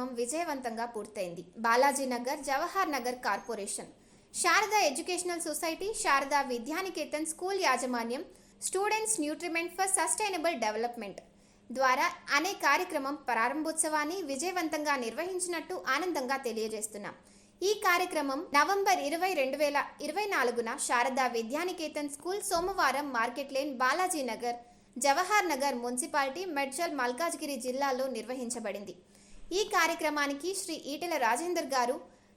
కార్యక్రమం విజయవంతంగా పూర్తయింది. Balajinagar Jawahar Nagar corporation Sharada educational society Sharada Vidyaniketan school యాజమాన్యం students nutriment for sustainable development ద్వారా అనే కార్యక్రమం ప్రారంభోత్సవాన్ని విజయవంతంగా నిర్వహించినట్టు ఆనందంగా తెలియజేస్తున్నాం. ఈ కార్యక్రమం నవంబర్ ఇరవై రెండు వేల ఇరవై నాలుగున శారదా విద్యానికేతన్ స్కూల్ సోమవారం market lane Balajinagar Jawahar Nagar municipality Medchal Malkajgiri జిల్లాలో నిర్వహించబడింది. ఈ కార్యక్రమానికి శ్రీ ఈటెల రాజేందర్ గారు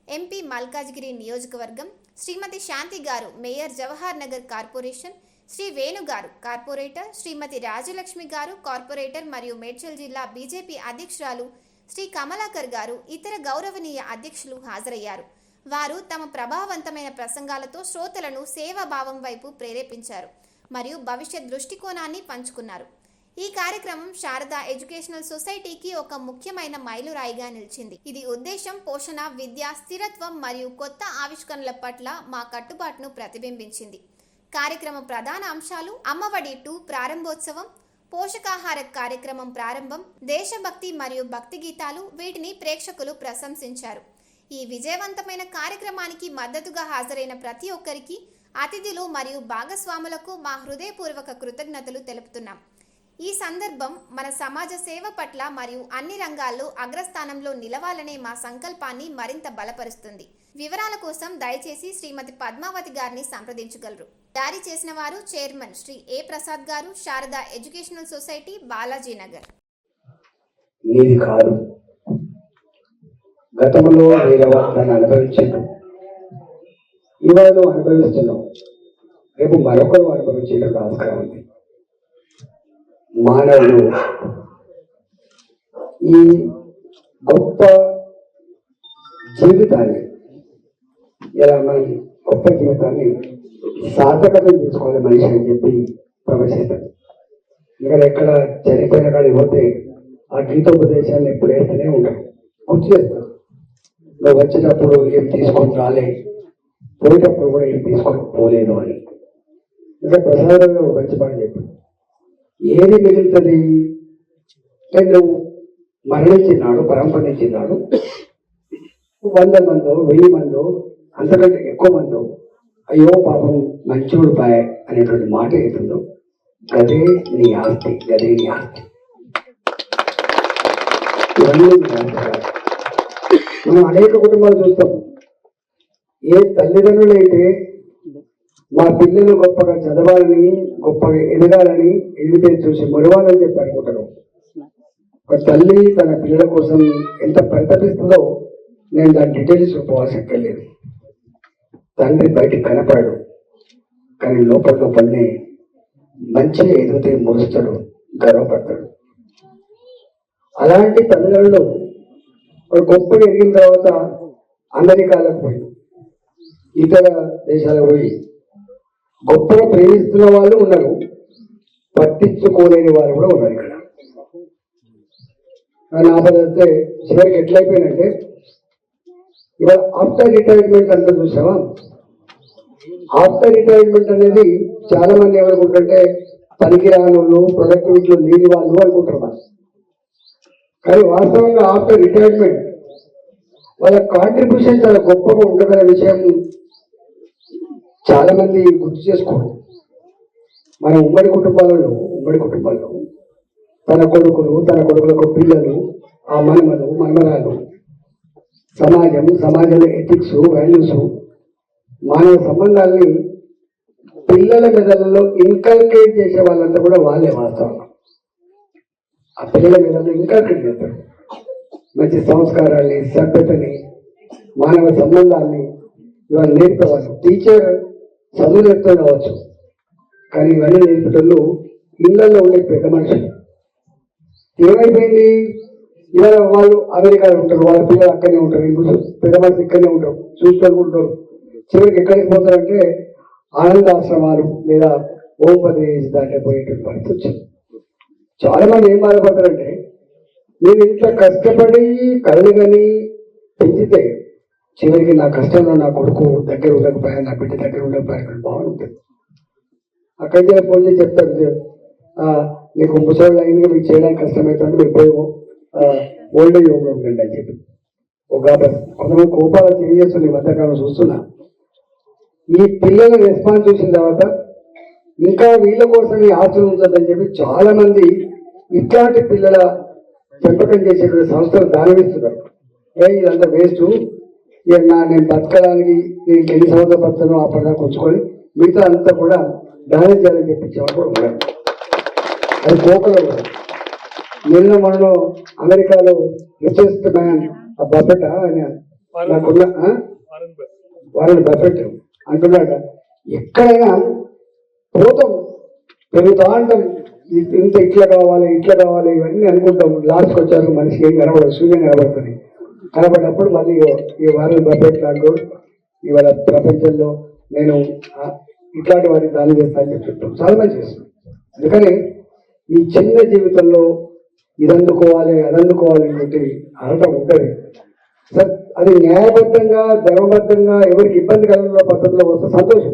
ఎంపీ మల్కాజ్గిరి నియోజకవర్గం Shrimati Shanti garu mayor Jawahar Nagar corporation Shri Venu garu corporator Shrimati Rajalakshmi గారు కార్పొరేటర్ మరియు మేడ్చల్ జిల్లా బీజేపీ అధ్యక్షురాలు శ్రీ కమలాకర్ గారు ఇతర గౌరవనీయ అధ్యక్షులు హాజరయ్యారు. వారు తమ ప్రభావవంతమైన ప్రసంగాలతో శ్రోతలను సేవాభావం వైపు ప్రేరేపించారు మరియు భవిష్యత్ దృష్టికోణాన్ని పంచుకున్నారు. ఈ కార్యక్రమం శారదా ఎడ్యుకేషనల్ సొసైటీకి ఒక ముఖ్యమైన మైలురాయిగా నిలిచింది. ఇది ఉద్దేశం పోషణ విద్య స్థిరత్వం మరియు కొత్త ఆవిష్కరణల పట్ల మా కట్టుబాటును ప్రతిబింబించింది. కార్యక్రమ ప్రధాన అంశాలు అమ్మఒడి టూ ప్రారంభోత్సవం పోషకాహార కార్యక్రమం ప్రారంభం దేశభక్తి మరియు భక్తి గీతాలు వీటిని ప్రేక్షకులు ప్రశంసించారు. ఈ విజయవంతమైన కార్యక్రమానికి మద్దతుగా హాజరైన ప్రతి ఒక్కరికి అతిథులు మరియు భాగస్వాములకు మా హృదయపూర్వక కృతజ్ఞతలు తెలుపుతున్నాం. ఈ సందర్భం మన సమాజ సేవ పట్ల మరియు అన్ని రంగాల్లో అగ్రస్థానంలో నిలవాలనే మా సంకల్పాన్ని మరింత బలపరుస్తుంది. వివరాల కోసం దయచేసి శ్రీమతి పద్మావతి గారిని సంప్రదించగలరు. జారీ చేసిన వారు చైర్మన్ శ్రీ ఏ ప్రసాద్ గారు శారదా ఎడ్యుకేషనల్ సొసైటీ బాలాజీ నగర్ నీది కాదు. గతంలో అనుభవించాను ఇవాళ రేపు మరొకరు అనుభవించేందుకు ఆస్కారం ఉంది. మానవులు ఈ గొప్ప జీవితాన్ని ఇలా మన గొప్ప జీవితాన్ని సార్థకతం చేసుకోవాలి మనిషి అని చెప్పి ప్రవేశిస్తాడు ఇక్కడ ఎక్కడ చనిపోయిన కాడికి పోతే ఆ గీతోపదేశాన్ని ఎప్పుడు వేస్తూనే ఉంటాడు. గుర్తు చేస్తాడు నువ్వు వచ్చేటప్పుడు ఏం తీసుకొని రాలే పోయేటప్పుడు కూడా ఏం తీసుకొని పోలేదు అని. ఇంకా ప్రసాదంగా మంచి పని చెప్పాడు ఏది మిగులుతుంది? అంటే మరణించినాడు పరంపరించినాడు వంద మందో వెయ్యి మందో అంతకంటే ఎక్కువ మందో అయ్యో పాపం మంచోడు పాయ అనేటువంటి మాట అవుతుందో గదే నీ ఆస్తి గదే నీ ఆస్తి. మనం అనేక కుటుంబాలు చూస్తాం. ఏ తల్లిదండ్రులు అయితే మా పిల్లలు గొప్పగా చదవాలని గొప్పగా ఎదగాలని ఎదిగితే చూసి మురవాలని చెప్పి అనుకుంటారు ఒక తల్లి తన పిల్లల కోసం ఎంత పరితపిస్తుందో నేను దాని డీటెయిల్స్ పోవాల్సక్కర్లేదు తండ్రి బయటికి కనపడడు కానీ లోపల లోపలనే మంచిగా ఎదిగితే మురుస్తాడు గర్వపడతాడు. అలాంటి తల్లిదండ్రులు ఒక గొప్పగా ఎదిగిన తర్వాత అమెరికాలకు పోయి ఇతర దేశాలకు పోయి గొప్పగా ప్రేమిస్తున్న వాళ్ళు ఉన్నారు. పట్టించుకోలేని వాళ్ళు కూడా ఉన్నారు ఇక్కడ. నా వస్తే చివరికి ఎట్లయిపోయినంటే ఇవాళ ఆఫ్టర్ రిటైర్మెంట్ అంతా చూసావా? ఆఫ్టర్ రిటైర్మెంట్ అనేది చాలా మంది ఏమనుకుంటారంటే పనికిరాని వాళ్ళు ప్రొడక్టివిటీలో లేని వాళ్ళు అనుకుంటారు మనం కానీ వాస్తవంగా ఆఫ్టర్ రిటైర్మెంట్ వాళ్ళ కాంట్రిబ్యూషన్ చాలా గొప్పగా ఉంటుందనే విషయం చాలా మంది గుర్తు చేసుకోరు మన ఉమ్మడి కుటుంబాలలో ఉమ్మడి కుటుంబాల్లో తన కొడుకులు తన కొడుకులకు పిల్లలు ఆ మనమలు మనమరాలు సమాజం సమాజంలో ఎథిక్స్ వాల్యూస్ మానవ సంబంధాల్ని పిల్లల మెదళ్ళలో ఇన్కల్కేట్ చేసే వాళ్ళంతా కూడా వాళ్ళే వాస్తవం. ఆ పిల్లల మెదళ్ళు ఇన్కల్కేట్ చేస్తారు. మంచి సంస్కారాన్ని సభ్యతని మానవ సంబంధాన్ని ఇవాళ నేర్పేవాళ్ళు. టీచర్ చదువు నేర్పుతూ కావచ్చు కానీ ఇవన్నీ పిల్లలు ఇళ్ళలో ఉండే పెద్ద మనుషులు. ఏమైపోయింది? ఇవాళ వాళ్ళు అమెరికాలో ఉంటారు వాళ్ళ పిల్లలు అక్కడనే ఉంటారు ఇంకో పెద్ద మనిషి ఇక్కడనే ఉంటారు చూస్తూ ఉంటారు చివరికి ఎక్కడికి పోతారంటే ఆనందాశ్రమాలు లేదా ఓంపదేశ్ దాంట్లో పోయేటువంటి పరిస్థితి వచ్చింది. చాలా మంది ఏం బాధపడతారంటే నేను ఇంట్లో కష్టపడి కలగని పెంచితే చివరికి నా కష్టంలో నా కొడుకు దగ్గర ఉండకపోయా నా బిడ్డ దగ్గర ఉండకపోయా బాగుంటుంది. అక్కడి నుంచి ఫోన్ చెప్తారు నీకు ముసలి అయింది మీకు చేయడానికి కష్టమవుతుంది మీరు పోయి ఓల్డ్ ఏజ్ హోమ్లో ఉండండి అని చెప్పి. ఒక కొంతమంది కోపాలు తెలియజేస్తుంది ఈ మధ్యకాలం చూస్తున్నా. ఈ పిల్లల రెస్పాన్స్ చూసిన తర్వాత ఇంకా వీళ్ళ కోసం ఈ ఆస్తులు ఉంటుందని చెప్పి చాలా మంది ఇట్లాంటి పిల్లల పెంపకం చేసేటువంటి సంస్థలు దానమిస్తున్నారు ఇదంతా వేస్ట్. ఇక నా నేను బతకడానికి నేను ఎన్ని సంవత్సరాలు బతుకుతానో అప్పటిదాకా ఉంచుకొని మిగతా అంతా కూడా దానం చేయాలని చెప్పించేవాడు కూడా అది కోకలో కూడా నిన్న మనలో అమెరికాలో రిచెస్ట్ మ్యాన్ ఆ బఫెట్ ఆయన నాకున్న ఆ? వారెన్ బఫెట్ అంటున్నాడు. ఎక్కడైనా పోతాం. పెరుగుతా అంటాం. ఇంత ఇట్లా కావాలి ఇట్లా కావాలి ఇవన్నీ అనుకుంటాం. లాస్ట్కి వచ్చారు మనిషి ఏం కనబడదు సూర్యం కనబడుతుంది. కనబడినప్పుడు మళ్ళీ ఈ వారిని బఫెట్ లాగా ఇవాళ ప్రపంచంలో నేను ఇట్లాంటి వాటికి దాని చేస్తానని చెప్తుంటాం చాలా మంది చేస్తాను అందుకని ఈ చిన్న జీవితంలో ఇది అందుకోవాలి అది అందుకోవాలి అనేటువంటి అర్హత ఉంటుంది సార్ అది న్యాయబద్ధంగా ధర్మబద్ధంగా ఎవరికి ఇబ్బంది కలగ పద్ధతిలో వస్తే సంతోషం.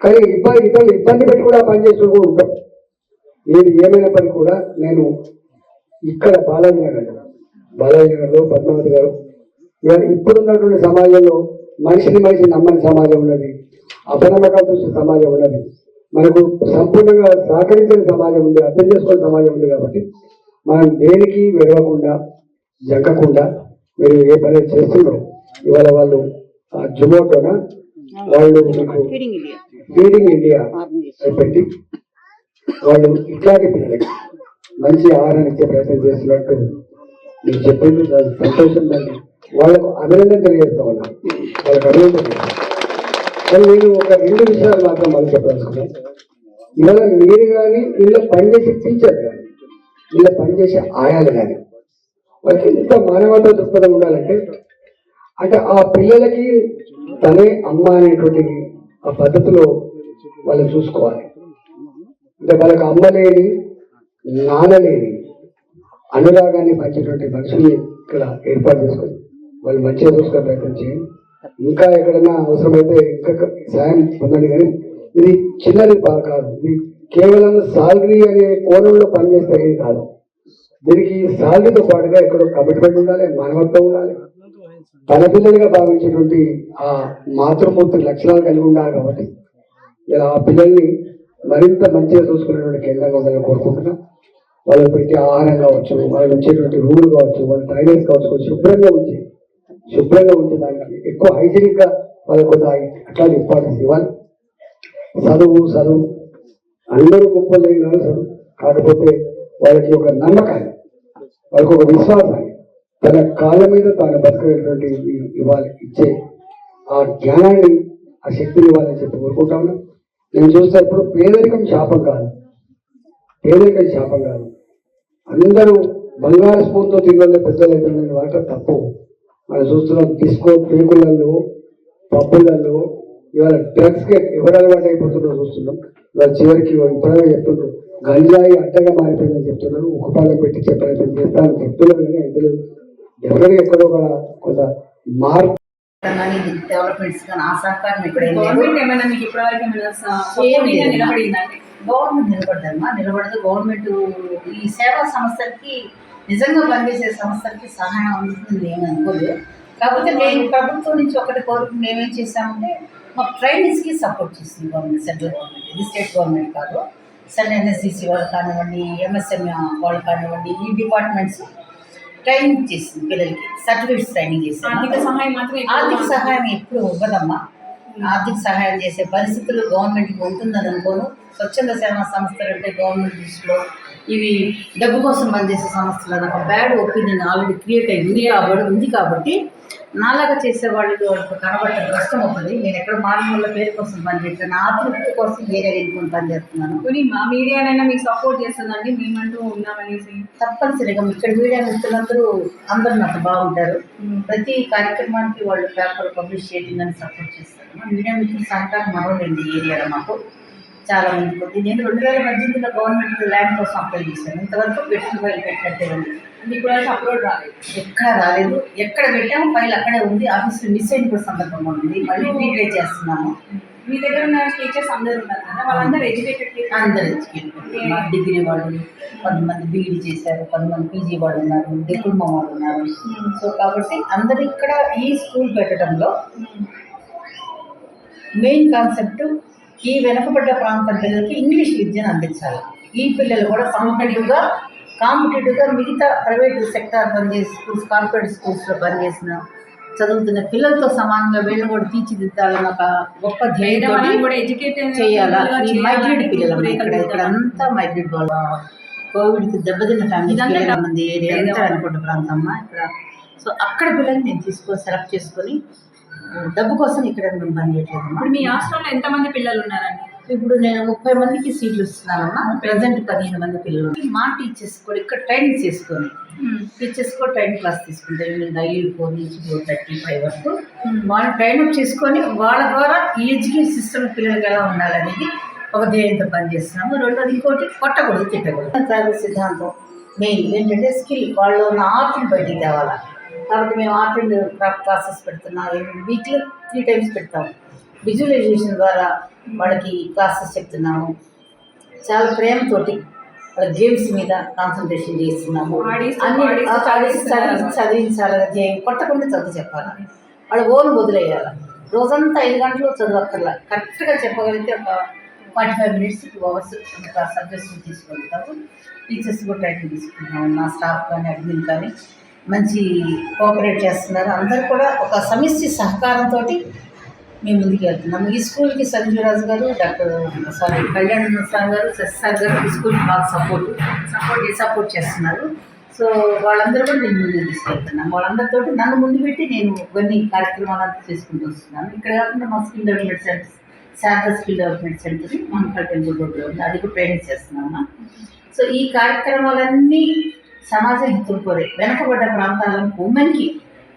కానీ ఇబ్బంది ఇతరులు ఇబ్బంది పెట్టి కూడా పని చేస్తూ ఉంటాం ఏది ఏమైనప్పటికీ కూడా నేను ఇక్కడ బాలాజీ బాలాజీ నగర్లో పద్మావతి గారు. ఇవాళ ఇప్పుడున్నటువంటి సమాజంలో మనిషిని మనిషి నమ్మని సమాజం ఉన్నది. అపనమ్మకాలు చూసే సమాజం ఉన్నది. మనకు సంపూర్ణంగా సహకరించిన సమాజం ఉంది అర్థం చేసుకునే సమాజం ఉంది కాబట్టి మనం దేనికి వెరవకుండా జంకకుండా మీరు ఏ పని చేస్తున్నారో ఇవాళ వాళ్ళు ఆ జొమాటోనా? వాళ్ళు మీకు ఫీడింగ్ ఇండియా పెట్టి వాళ్ళు ఇట్లాంటి పిల్లలకి మంచి ఆహారాన్ని ఇచ్చే ప్రయత్నం చేస్తున్నట్టు మీరు చెప్పింది దాని సంతోషం దాన్ని వాళ్ళకు అభినందన తెలియజేస్తా ఉన్నా. వాళ్ళకి అభినందన తెలియజేస్తాను. కానీ నేను ఒక రెండు విషయాలు మాత్రం మళ్ళీ చెప్పాల్సింది ఇవాళ మీరు కానీ వీళ్ళ పనిచేసే టీచర్ కానీ వీళ్ళ పనిచేసే ఆయాలు కానీ వాళ్ళకి ఎంత మానవతా దృక్పథం ఉండాలంటే అంటే ఆ పిల్లలకి తనే అమ్మ అనేటువంటి ఆ పద్ధతిలో వాళ్ళని చూసుకోవాలి. అంటే వాళ్ళకి అమ్మ లేని నాన్న లేని అనురాగాన్ని పంచేటువంటి మనుషుల్ని ఇక్కడ ఏర్పాటు చేసుకొని వాళ్ళు మంచిగా చూసుకునే ప్రయత్నం చేయండి. ఇంకా ఎక్కడన్నా అవసరమైతే ఇంకా సాయం పొందండి కానీ ఇది చిన్నది పా- కాదు. ఇది కేవలం సాలరీ అనే కోణంలో పనిచేస్తే ఏం కాదు. దీనికి సాలరీతో పాటుగా ఇక్కడ కమిట్మెంట్ ఉండాలి మానవత్వం ఉండాలి. తన పిల్లలుగా భావించేటువంటి ఆ మాతృమూర్తి లక్షణాలు కలిగి ఉండాలి కాబట్టి ఇలా ఆ పిల్లల్ని మరింత మంచిగా చూసుకునేటువంటి కేంద్రంగా ఉండాలని కోరుకుంటున్నాను వాళ్ళకి పెట్టే ఆహారం కావచ్చు వాళ్ళకి ఉంచేటువంటి రూమ్ కావచ్చు వాళ్ళ టాయిలెట్స్ కావచ్చు కొంచెం శుభ్రంగా ఉంచి శుభ్రంగా ఉంచే దానికి ఎక్కువ హైజీనిక్గా వాళ్ళకు అట్లా ఇంపార్టెన్స్ ఇవ్వాలి చదువు చదువు అందరూ గొప్ప కాదు చదువు. కాకపోతే వాళ్ళకి ఒక నమ్మకాన్ని వాళ్ళకి ఒక విశ్వాసాన్ని తన కాళ్ళ మీద తాను బతకటువంటి ఇవ్వాలి ఇచ్చే ఆ జ్ఞానాన్ని ఆ శక్తిని ఇవ్వాలని చెప్పి కోరుకుంటా నేను చూస్తే ఇప్పుడు పేదరికం శాపం కాదు. పేదరికం శాపం కాదు. అందరూ బంగారు స్పూన్తో తినలే పెద్దలు అవుతుందని మాట తప్పు. మనం చూస్తున్నాం డిస్కో పేకులలో పబ్బులలో ఇవాళ డ్రగ్స్కి ఎవరు అలవాటు అయిపోతుందో చూస్తున్నాం. ఇవాళ చివరికి ఇప్పుడే చెప్తున్నారు గంజాయి అడ్డగా మారిపోయిందని చెప్తున్నారు ఉక్కుపాలకు పెట్టి చెప్పే ప్రయత్నం చేస్తానని చెప్తున్నారు కానీ అయితే ఎవరు ఎక్కడో కూడా కొంత మార్పు డెవలప్మెంట్స్ కానీ ఆ సహకారం ఇక్కడ ఏమైనా మీకు ఇప్పటివరకు. నిలబడిందండి గవర్నమెంట్ నిలబడదమ్మా నిలబడదు. గవర్నమెంట్ ఈ సేవా సంస్థలకి నిజంగా పనిచేసే సంస్థలకి సహాయం అందుతుంది నేను అనుకోలేదు. కాకపోతే మేము ప్రభుత్వం నుంచి ఒకటి కోరుకుని మేమేం చేసామంటే మాకు ట్రైనింగ్స్కి సపోర్ట్ చేస్తుంది గవర్నమెంట్ సెంట్రల్ గవర్నమెంట్. ఇది స్టేట్ గవర్నమెంట్ కాదు. సన్ ఎన్ఎస్సిసి వాళ్ళు కానివ్వండి ఎంఎస్ఎం వాళ్ళు కానివ్వండి ఈ డిపార్ట్మెంట్స్ ట్రైనింగ్ చేసింది పిల్లలకి. సర్టిఫికేట్స్ ట్రైనింగ్ చేసింది. ఆర్థిక సహాయం మాత్రం ఆర్థిక సహాయం ఎప్పుడు ఇవ్వదమ్మా. ఆర్థిక సహాయం చేసే పరిస్థితులు గవర్నమెంట్కి ఉంటుందని అనుకోను. స్వచ్ఛంద సేవా సంస్థలు అంటే గవర్నమెంట్ దృష్టిలో ఇవి డబ్బు కోసం పనిచేసే సంస్థలు అని ఒక బ్యాడ్ ఒపీనియన్ ఆల్రెడీ క్రియేట్ అయింది కాబట్టి ఉంది కాబట్టి నాలాగా చేసే వాళ్ళు వాళ్ళకి కనబడటం కష్టం అవుతుంది. నేను ఎక్కడ మారుమూల పేరు కోసం పనిచేస్తాను నా తృప్తి కోసం వేరే వెళ్ళుకొని పనిచేస్తున్నాను. పోనీ మా మీడియానైనా మీకు సపోర్ట్ చేస్తుందండి. మేమంటూ ఉన్నామనేసి. తప్పనిసరిగా ఇక్కడ మీడియా మిత్రులందరూ అందరూ నాకు బాగుంటారు. ప్రతి కార్యక్రమానికి వాళ్ళు పేపర్ పబ్లిష్ చేయడం సపోర్ట్ చేస్తారు. మీడియా మిత్రుల సహకారం ఈ ఏరియాలో మాకు. చాలా మంది కొద్ది. నేను రెండు వేల పద్దెనిమిదిలో గవర్నమెంట్ ల్యాండ్ కోసం అప్లై చేశాను. ఇంతవరకు పెట్టుబడి ఫైల్ పెట్టినట్టే ఉంది. మీకు కూడా అప్లోడ్ రాలేదు. ఎక్కడ రాలేదు. ఎక్కడ పెట్టాము ఫైల్ అక్కడే ఉంది. ఆఫీస్లో మిస్ అయిన కూడా సందర్భం ఉంది. మళ్ళీ రీట్రై చేస్తున్నాము. మీ దగ్గర ఉన్న టీచర్స్ అందరూ ఉన్నారు కదా వాళ్ళందరూ ఎడ్యుకేటెడ్ అందరు ఎడ్యుకేటెడ్ డిగ్రీ వాళ్ళు కొంతమంది బీఈడి చేశారు కొంతమంది పీజీ వాళ్ళు ఉన్నారు డిప్లొమా వాళ్ళు ఉన్నారు. సో కాబట్టి అందరు ఇక్కడ ఈ స్కూల్ పెట్టడంలో మెయిన్ కాన్సెప్ట్ ఈ వెనుకబడ్డ ప్రాంతం పిల్లలకి ఇంగ్లీష్ విద్యను అందించాలి. ఈ పిల్లలు కూడా కాంపిటేటివ్గా కాంపిటేటివ్గా మిగతా ప్రైవేట్ సెక్టార్ పనిచేసి స్కూల్స్ కార్పొరేట్ స్కూల్స్లో పనిచేసిన చదువుతున్న పిల్లలతో సమానంగా వీళ్ళు కూడా తీర్చిదిద్దాలన్న ఒక గొప్ప ఎడ్యుకేటెడ్ చేయాలా? ఈ మైగ్రేట్ పిల్లలు ఇక్కడ ఇక్కడ అంతా మైగ్రేట్ వాళ్ళు కోవిడ్కి దెబ్బతిన్న ఫ్యామిలీ మంది ఏరియా అనుకుంట ప్రాంతం అమ్మా ఇక్కడ. సో అక్కడ పిల్లల్ని నేను తీసుకొని సెలెక్ట్ చేసుకొని డబ్బు కోసం ఇక్కడ మేము పని చేయట్లేదు ఇప్పుడు మీ హాస్టల్లో ఎంతమంది పిల్లలు ఉన్నారండి? ఇప్పుడు నేను ముప్పై మందికి సీట్లు ఇస్తున్నానమ్మా. ప్రజెంట్ పదిహేను మంది పిల్లలు మా టీచర్స్ కూడా ఇక్కడ ట్రైనింగ్ చేసుకొని టీచర్స్ కూడా ట్రైనింగ్ క్లాస్ తీసుకుంటారు నేను డైలీ ఫోర్ నుంచి ఫోర్ థర్టీ ఫైవ్ వరకు వాళ్ళు ట్రైనప్ చేసుకొని వాళ్ళ ద్వారా ఈ ఎడ్యుకేషన్ సిస్టమ్ పిల్లలకి ఎలా ఉండాలనేది ఒక ధ్యేయంతో పనిచేస్తున్నాము రెండోది ఇంకోటి కొట్టకూడదు తిట్టకూడదు. సిద్ధాంతం మెయిన్ ఏంటంటే స్కిల్. వాళ్ళు ఉన్న ఆర్ట్ని బయటికి తేవాలా? కాబట్టి మేము ఆర్ట్ అండ్ క్రాఫ్ట్ క్లాసెస్ పెడుతున్నాం వీక్లీ త్రీ టైమ్స్ పెడతాము. విజువలైజేషన్ ద్వారా వాళ్ళకి క్లాసెస్ చెప్తున్నాము. చాలా ప్రేమతోటి వాళ్ళ గేమ్స్ మీద కాన్సన్ట్రేషన్ చేస్తున్నాము. అన్ని చదివి చదివించాలి. కొట్టకుండా చదువు చెప్పాలి. వాళ్ళ ఓన్ వదిలేయాలి. రోజంతా ఐదు గంటలు చదవక్కర్లా. కరెక్ట్గా చెప్పగలిగితే ఒక forty five minutes two hours subjects తీసుకుంటాము. టీచర్స్ కూడా ట్రైనింగ్ తీసుకుంటున్నాము నా స్టాఫ్ కానీ అడ్మిన్ కానీ. మంచి కోఆపరేట్ చేస్తున్నారు. అందరు కూడా ఒక సమిష్టి సహకారంతో మేము ముందుకు వెళ్తున్నాము. ఈ స్కూల్కి సంజీవరాజు గారు డాక్టర్ సారీ కళ్యాణ్ సార్ గారు సార్ గారు ఈ స్కూల్కి బాగా సపోర్ట్ సపోర్ట్ సపోర్ట్ చేస్తున్నారు. సో వాళ్ళందరూ కూడా నేను ముందుకు తీసుకెళ్తున్నాను. వాళ్ళందరితో నన్ను ముందు పెట్టి నేను కొన్ని కార్యక్రమాలు చేసుకుంటూ వస్తున్నాను. ఇక్కడ కాకుండా మా skill development center Sharada skill development center Mahankali temple రోడ్లో ఉంది. అది కూడా ట్రైనింగ్ చేస్తున్నాను. సో ఈ కార్యక్రమాలన్నీ సమాజ హితులు వెనకబడ్డ ప్రాంతాలను ఉమెన్కి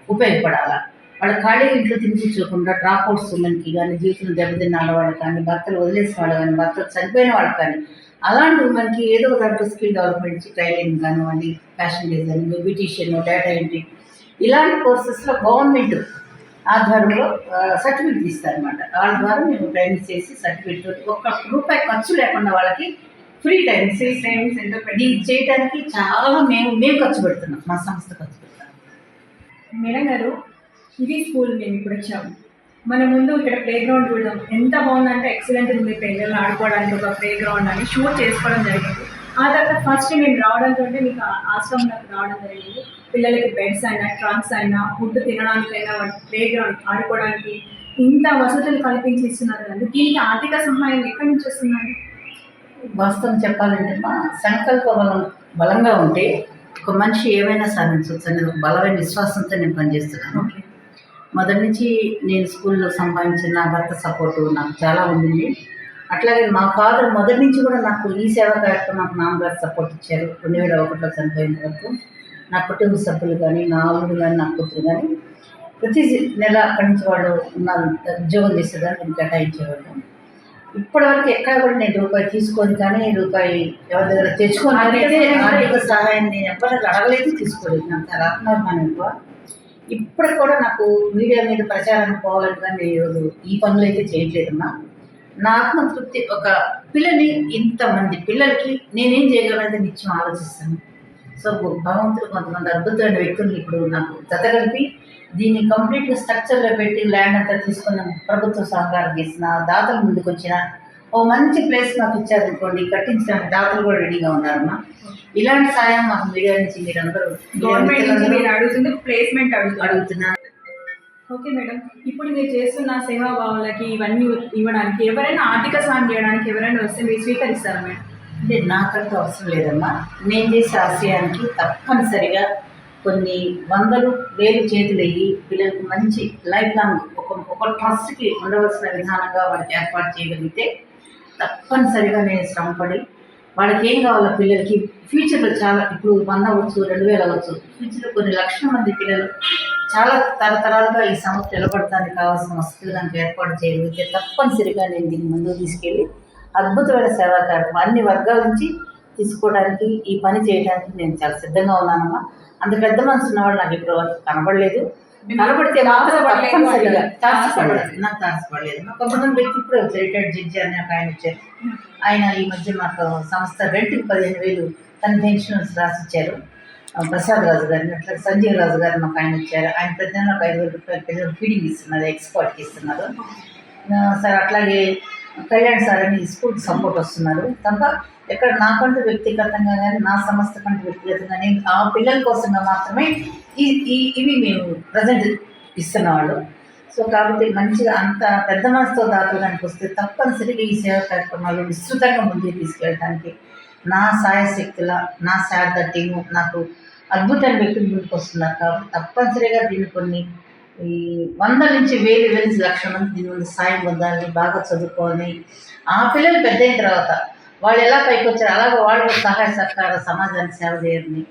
ఉపయోగపడాలా? వాళ్ళ ఖాళీ ఇంట్లో తినిపించకుండా డ్రాప్ అవుట్స్ ఉమెన్కి కానీ జీవితంలో దెబ్బతిన్న ఆడవాళ్ళు కానీ భర్తలు వదిలేసిన వాళ్ళు కానీ భర్తలు చనిపోయిన వాళ్ళు కానీ అలాంటి ఉమెన్కి ఏదో ఒక దాంట్లో స్కిల్ డెవలప్మెంట్ ట్రైనింగ్ కానివ్వండి fashion designing beautician data entry ఇలాంటి కోర్సెస్లో గవర్నమెంట్ ఆధ్వర్యంలో సర్టిఫికెట్ ఇస్తారనమాట వాళ్ళ ద్వారా మేము ట్రైనింగ్ చేసి సర్టిఫికెట్ ఒక్క రూపాయి ఖర్చు లేకుండా వాళ్ళకి free training free training center పెట్టి చేయడానికి చాలా మేము మేము ఖర్చు పెడుతున్నాం మా సంస్థ ఖర్చు పెడతాం మేడం గారు ఇది స్కూల్ మేము ఇప్పుడు వచ్చాము. మన ముందు ఇక్కడ ప్లే గ్రౌండ్ చూడడం ఎంత బాగుందంటే ఎక్సలెంట్ ఉంది పిల్లలు ఆడుకోవడానికి ఒక ప్లే గ్రౌండ్ అని షూట్ చేసుకోవడం జరిగింది. ఆ తర్వాత ఫస్ట్ మేము రావడంతో మీకు ఆశ్రమంలోకి రావడం జరిగింది. పిల్లలకి బెడ్స్ అయినా ట్రాక్స్ అయినా ఫుడ్ తినడానికైనా ప్లే గ్రౌండ్ ఆడుకోవడానికి ఇంత వసతులు కల్పించి ఇస్తున్నారు కదండి దీనికి ఆర్థిక సహాయం ఎక్కడి నుంచి వస్తుందండి? వాస్తవం చెప్పాలంటే మా సంకల్ప బలం బలంగా ఉంటే ఒక మనిషి ఏమైనా సాధించవచ్చు అనేది ఒక బలమైన విశ్వాసంతో నేను పనిచేస్తున్నాను. మొదటి నుంచి నేను స్కూల్లో సంపాదించిన నా భర్త సపోర్టు నాకు చాలా ఉండింది. అట్లాగే మా ఫాదర్ మొదటి నుంచి కూడా నాకు ఈ సేవా కార్యక్రమానికి నాన్నగారు సపోర్ట్ ఇచ్చారు. రెండు వేల ఒకటిలో చనిపోయిన వరకు నా కుటుంబ సభ్యులు కానీ నా అల్లుడు కానీ నా కూతురు కానీ ప్రతి నెల అక్కడి నుంచి వాళ్ళు నా ఉద్యోగం చేసేదాన్ని నేను కేటాయించేవాళ్ళు ఇప్పటివరకు ఎక్కడ కూడా నేను రూపాయి తీసుకొని కానీ రూపాయి ఎవరి దగ్గర తెచ్చుకొని ఆర్థిక సహాయం నేను ఎవరికి అడగలేదు తీసుకోలేదు. నాకు చాలా ఆత్మాభిమానం ఎక్కువ. ఇప్పటికి కూడా నాకు మీడియా మీద ప్రచారానికి పోవాలని కానీ నేను ఈరోజు ఈ పనులు అయితే చేయట్లేదమ్మా. నా ఆత్మతృప్తి ఒక పిల్లని ఇంతమంది పిల్లలకి నేనేం చేయగలనేది నిత్యం ఆలోచిస్తాను. సో భగవంతుడు కొంతమంది అద్భుతమైన వ్యక్తులు ఇప్పుడు నాకు జతగలిపి దీన్ని కంప్లీట్గా స్ట్రక్చర్లో పెట్టి ల్యాండ్ అంతా తీసుకున్న. ప్రభుత్వ సహకారం చేసిన దాతలు ముందుకు వచ్చిన ఓ మంచి ప్లేస్ మాకు ఇచ్చారనుకోండి కట్టించడానికి దాతలు కూడా రెడీగా ఉన్నారమ్మా. ఇలాంటి సాయం మాకు మీడియా నుంచి మీరందరూ మీరు అడుగుతుంది ప్లేస్మెంట్ అడుగుతున్నారు. ఓకే మేడం ఇప్పుడు మీరు చేస్తున్న సేవాభావాలకి ఇవన్నీ ఇవ్వడానికి ఎవరైనా ఆర్థిక సాయం చేయడానికి ఎవరైనా వస్తే మీరు స్వీకరిస్తారా మేడం? అంటే నాకంటూ అవసరం లేదమ్మా. నేను చేసే ఆశయానికి తప్పనిసరిగా కొన్ని వందలు వేలు చేతులు అయ్యి పిల్లలకు మంచి లైఫ్ లాంగ్ ఒక ఒక ట్రస్ట్కి ఉండవలసిన విధానంగా వాళ్ళకి ఏర్పాటు చేయగలిగితే తప్పనిసరిగా నేను శ్రమపడి వాళ్ళకి ఏం కావాలో పిల్లలకి ఫ్యూచర్లో చాలా ఇప్పుడు వంద అవ్వచ్చు రెండు వేలు అవ్వచ్చు ఫ్యూచర్లో కొన్ని లక్షల మంది పిల్లలు చాలా తరతరాలుగా ఈ సంస్థ నిలబడటానికి కావాల్సిన వసతులు నాకు ఏర్పాటు చేయగలిగితే తప్పనిసరిగా నేను దీన్ని ముందుకు తీసుకెళ్ళి అద్భుతమైన సేవా కార్యక్రమం అన్ని వర్గాల నుంచి తీసుకోవడానికి ఈ పని చేయడానికి నేను చాలా సిద్ధంగా ఉన్నానమ్మా. అంత పెద్ద మనసు ఉన్నవాళ్ళు నాకు ఇప్పుడు కనబడలేదు. తారసపడలేదు తప్పనిసరిగా. తారసపడలేదు నాకు తారసపడలేదు మా కొంతమంది వ్యక్తి ఇప్పుడు రిటైర్డ్ జడ్జి అని ఒక ఆయన వచ్చారు. ఆయన ఈ మధ్య మాకు సంస్థ రెంట్కి పదిహేను వేలు తన పెన్షన్స్ రాసిచ్చారు. ప్రసాద్ రాజు గారిని అట్లా సంజీవ్ రాజు గారు మాకు ఆయన వచ్చారు ఆయన పెద్ద ఒక ఐదు వేల రూపాయలు ఫీడింగ్ ఇస్తున్నారు ఎక్స్పోర్ట్కి ఇస్తున్నారు. సార్ అట్లాగే కళ్యాణ్ సార్ అని స్కూల్కి సపోర్ట్ వస్తున్నారు. తప్ప ఎక్కడ నాకంటూ వ్యక్తిగతంగా కానీ నా సంస్థ కంటే వ్యక్తిగతంగా కానీ ఆ పిల్లల కోసంగా మాత్రమే ఈ ఈ ఇవి మేము ప్రజెంట్ ఇస్తున్నవాళ్ళు. సో కాబట్టి మంచిగా అంత పెద్ద మనసుతో దాతడానికి వస్తే తప్పనిసరిగా ఈ సేవా కార్యక్రమాలు విస్తృతంగా ముందుకు తీసుకెళ్ళడానికి నా సాయశక్తుల నా శారద టీము నాకు అద్భుతమైన వ్యక్తులు ముందుకు వస్తున్నారు. కాబట్టి తప్పనిసరిగా దీన్ని కొన్ని ఈ వంద నుంచి వేలు వేలు లక్షల మంది దీని మీద సాయం పొందాలని బాగా చదువుకోవాలి. ఆ పిల్లలు పెద్ద అయిన తర్వాత వాళ్ళు ఎలా పైకి వచ్చారు అలాగే వాళ్ళు సహాయ సహకార సమాజానికి సేవ చేయాలని